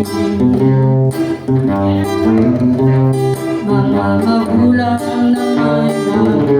Mga magulang naman naman